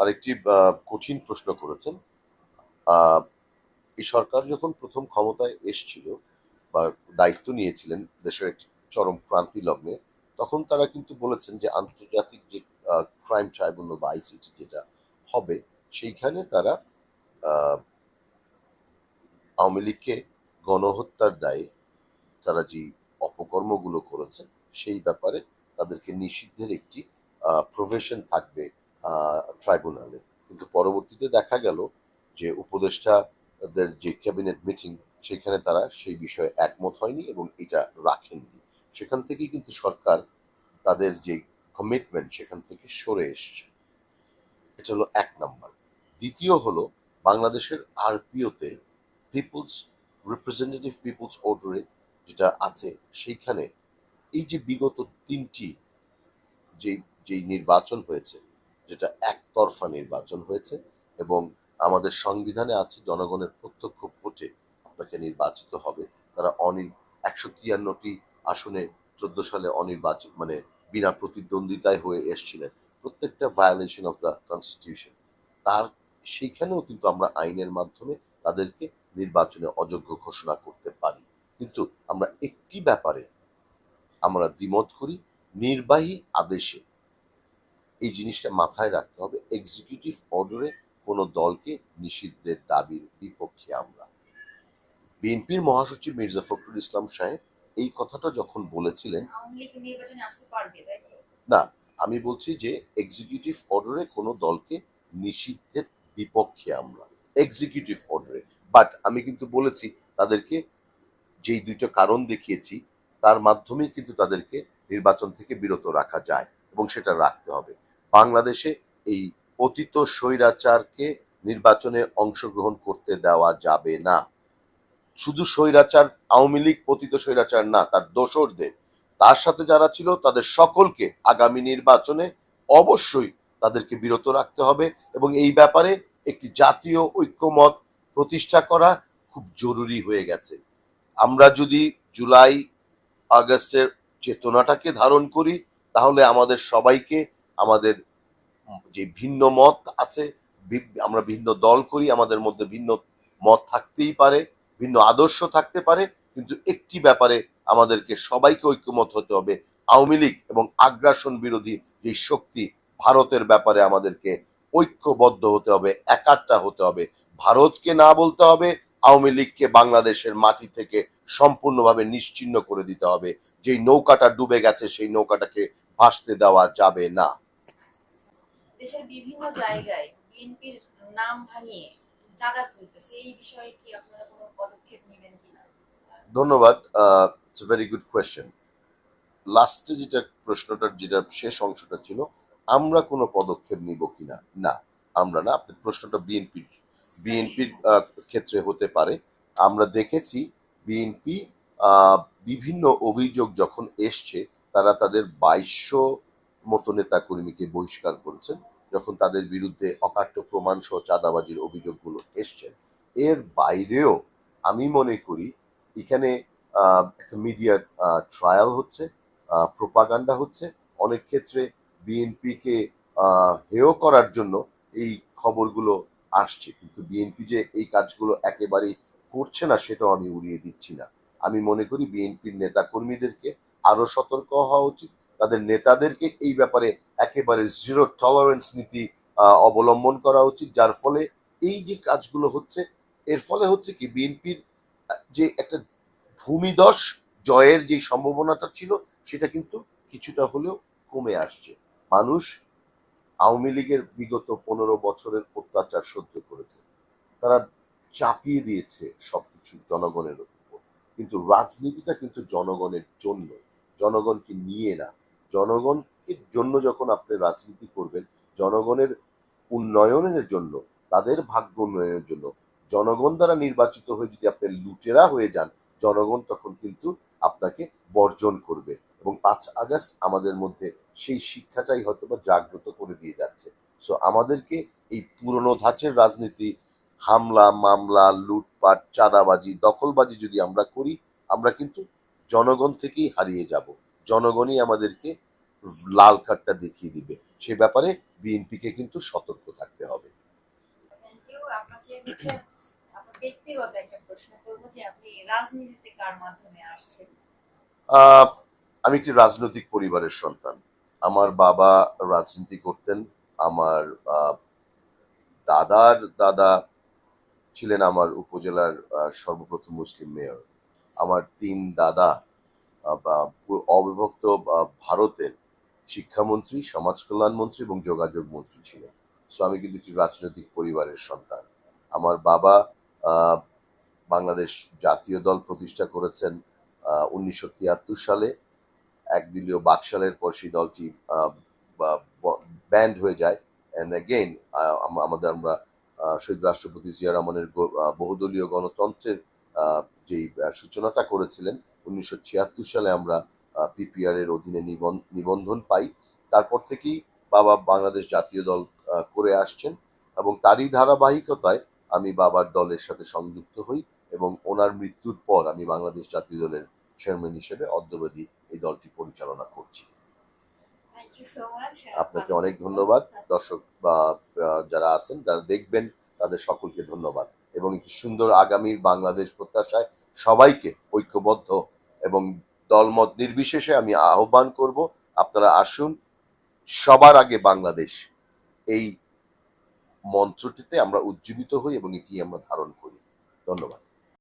আরেকটি কঠিন প্রশ্ন করেছেন। এই সরকার যখন প্রথম ক্ষমতায় এসছিল বা দায়িত্ব নিয়েছিলেন দেশের একটি চরম ক্রান্তি লগ্নে, তখন তারা কিন্তু বলেছেন যে আন্তর্জাতিক যে ক্রাইম ট্রাইব্যুনাল বা আইসিটি যেটা হবে, সেইখানে তারা আওয়ামী লীগকে গণহত্যার দায়ে তারা যে অপকর্মগুলো করেছে, সেই ব্যাপারে তাদেরকে নিষিদ্ধের একটি প্রফেশন থাকবে ট্রাইব্যুনালে কিন্তু পরবর্তীতে দেখা গেল যে উপদেষ্টাদের যে ক্যাবিনেট মিটিং সেখানে তারা সেই বিষয়ে একমত হয়নি এবং এটা রাখেননি। সেখান থেকেই কিন্তু সরকার তাদের যে কমিটমেন্ট সেখান থেকে সরে এসছে। এটা হলো এক নাম্বার। দ্বিতীয় হলো বাংলাদেশের আরপিওতে পিপুলস রিপ্রেজেন্টেটিভ পিপুলস অর্ডারে যেটা আছে, সেইখানে এই যে বিগত তিনটি যে যেই নির্বাচন হয়েছে, যেটা একতরফা নির্বাচন হয়েছে এবং আমাদের সংবিধানে আছে জনগণের প্রত্যক্ষ ভোটে আপনাকে নির্বাচিত হবে। তারা অনির, একশো তিয়ান্নটি আসনে চোদ্দ সালে অনির্বাচিত মানে বিনা প্রতিদ্বন্দ্বিতায় হয়ে এসছিলেন। প্রত্যেকটা ভায়োলেশন অফ দ্য কনস্টিটিউশন তার, সেইখানেও কিন্তু আমরা আইনের মাধ্যমে তাদেরকে নির্বাচনে অযোগ্য ঘোষণা করতে পারি। কিন্তু আমরা একটি ব্যাপারে আমরা দ্বিমত করি নির্বাহী আদেশে। এই জিনিসটা মাথায় রাখতে হবে। এক্সিকিউটিভ অর্ডারে কোনো দলকে নিষিদ্ধের দাবির বিপক্ষে আমরা। বিএনপির মহাসচিব মির্জা ফখরুল ইসলাম সাহেব এই কথাটা যখন বলেছিলেন না আমি বলছি যে এক্সিকিউটিভ অর্ডারে কোনো দলকে নিষিদ্ধের বিপক্ষে আমরা। এক্সিকিউটিভ অর্ডারে বাট আমি কিন্তু বলেছি তাদেরকে যেই দুইটা কারণ দেখিয়েছি তার মাধ্যমেই কিন্তু তাদেরকে নির্বাচন থেকে বিরত রাখা যায় এবং সেটা রাখতে হবে। বাংলাদেশে এই অতীত স্বৈরাচারকে নির্বাচনে অংশগ্রহণ করতে দেওয়া যাবে না। শুধু স্বৈরাচার, আওয়ামী লীগ পতিত স্বৈরাচার না, তার দোসরদের। তার সাথে যারা ছিল, তাদের সকলকে আগামী নির্বাচনে অবশ্যই তাদেরকে বিরত রাখতে হবে এবং এই ব্যাপারে একটি জাতীয় ঐক্যমত প্রতিষ্ঠা করা খুব জরুরি হয়ে গেছে। আমরা যদি জুলাই আগস্টের চেতনাটাকে ধারণ করি, তাহলে আমাদের সবাইকে, আমাদের যে ভিন্ন মত আছে আমরা ভিন্ন দল করি, আমাদের মধ্যে ভিন্ন মত থাকতেই পারে, ভিন্ন আদর্শ থাকতে পারে, কিন্তু একটি ব্যাপারে আমাদেরকে সবাইকে ঐক্যমত হতে হবে। আওয়ামী লীগ এবং আগ্রাসন বিরোধী যে শক্তি, ভারতের ব্যাপারে আমাদেরকে ঐক্যবদ্ধ হতে হবে, একাট্টা হতে হবে। ভারতকে না বলতে হবে আওয়ামী লীগকে বাংলাদেশের মাটি থেকে সম্পূর্ণভাবে নিশ্চিহ্ন করে দিতে হবে। যেই নৌকাটা ডুবে গেছে সেই নৌকাটাকে ভাসতে দেওয়া যাবে না। দেশের বিভিন্ন জায়গায় বিএনপির নাম ভাঙিয়ে চাঁদা তুলতেছে। এই বিষয়ে কি আপনারা কোনো পদক্ষেপ নেবেন কিনা? ধন্যবাদ। ইটস ভেরি গুড কোয়েশ্চেন লাস্টে যেটা প্রশ্নটার যেটা শেষ অংশটা ছিল আমরা কোনো পদক্ষেপ নিব কিনা? না আমরা না। আপনার প্রশ্নটা বিএনপির বিএনপির ক্ষেত্রে হতে পারে। আমরা দেখেছি বিএনপি বিভিন্ন অভিযোগ যখন এসছে, তারা তাদের বাইশশো মতো নেতা কর্মীকে বহিষ্কার করেছেন। যখন তাদের বিরুদ্ধে অকাট্য প্রমাণ সহ চাঁদাবাজির অভিযোগগুলো এসছে, এর বাইরেও আমি মনে করি এখানে একটা মিডিয়া ট্রায়াল হচ্ছে প্রোপাগান্ডা হচ্ছে। অনেক ক্ষেত্রে বিএনপিকে হেয় করার জন্য এই খবরগুলো আসছে, কিন্তু বিএনপি যে এই কাজগুলো একেবারেই করছে না, সেটাও আমি উড়িয়ে দিচ্ছি না। আমি মনে করি বিএনপির নেতা কর্মীদেরকে আরও সতর্ক হওয়া উচিত। তাদের নেতাদেরকে এই ব্যাপারে একেবারে জিরো টলারেন্স নীতি অবলম্বন করা উচিত, যার ফলে এই যে কাজগুলো হচ্ছে, এর ফলে হচ্ছে কি বিএনপির যে একটা ভূমিদশ জয়ের যে সম্ভাবনাটা ছিল, সেটা কিন্তু কিছুটা হলেও কমে আসছে। মানুষ আওয়ামী লীগের বিগত পনেরো বছরের অত্যাচার সহ্য করেছে। তারা চাপিয়ে দিয়েছে সবকিছু জনগণের উপর। কিন্তু রাজনীতিটা কিন্তু জনগণের জন্য। জনগণকে নিয়ে না। জনগণের জন্য যখন আপনি রাজনীতি করবেন, জনগণের উন্নয়নের জন্য, তাদের ভাগ্য উন্নয়নের জন্য, জনগণ দ্বারা নির্বাচিত হয়ে যদি আপনি লুটেরা হয়ে যান, জনগণ তখন কিন্তু আপনাকে বর্জন করবে। এবং পাঁচ আগস্ট আমাদের মধ্যে সেই শিক্ষাটাই হয়তো বা জাগ্রত করে দিয়ে যাচ্ছে। সো আমাদেরকে এই পুরনো ধাঁচের রাজনীতি, হামলা, মামলা, লুটপাট, চাঁদাবাজি, দখলবাজি যদি আমরা করি, আমরা কিন্তু জনগণ থেকেই হারিয়ে যাব। জনগণই আমাদেরকে লাল কার্ডটা দেখিয়ে দিবে। সে ব্যাপারে বিএনপিকে কিন্তু সতর্ক থাকতে হবে। আপনাকে আমি একটি রাজনৈতিক পরিবারের সন্তান। আমার বাবা রাজনীতি করতেন, আমার দাদার দাদা ছিলেন আমার উপজেলার সর্বপ্রথম মুসলিম মেয়র। আমার তিন দাদা অবিভক্ত ভারতের শিক্ষামন্ত্রী, সমাজ কল্যাণ মন্ত্রী এবং যোগাযোগ মন্ত্রী ছিলেন। সো আমি কিন্তু একটি রাজনৈতিক পরিবারের সন্তান। আমার বাবা বাংলাদেশ জাতীয় দল প্রতিষ্ঠা করেছেন উনিশশো তিয়াত্তর সালে। একদিলীয় বাকশালের পর সেই দলটি ব্যান্ড হয়ে যায়। অ্যান্ড অ্যাগেইন আমাদের আমরা শহীদ রাষ্ট্রপতি জিয়া রহমানের বহুদলীয় গণতন্ত্রের যেই সূচনাটা করেছিলেন, উনিশশো ছিয়াত্তর সালে আমরা পিপিআর এর অধীনে নিবন- নিবন্ধন পাই। তারপর থেকেই বাবা বাংলাদেশ জাতীয় দল করে আসছেন এবং তারই ধারাবাহিকতায় আমি বাবার দলের সাথে সংযুক্ত হই এবং ওনার মৃত্যুর পর আমি বাংলাদেশ জাতীয় দলের চেয়ারম্যান হিসেবে অদ্যবধি এই দলটি পরিচালনা করছি। মাচ আপনাকে অনেক ধন্যবাদ। দর্শক বা যারা আছেন যারা দেখবেন তাদের সকলকে ধন্যবাদ। এবং একটি সুন্দর আগামীর বাংলাদেশ প্রত্যাশায় সবাইকে ঐক্যবদ্ধ এবং দলমত নির্বিশেষে আমি আহ্বান করব আপনারা আসুন সবার আগে বাংলাদেশ এই মন্ত্রটিতে আমরা উজ্জীবিত হই এবং এটি আমরা ধারণ করি। ধন্যবাদ।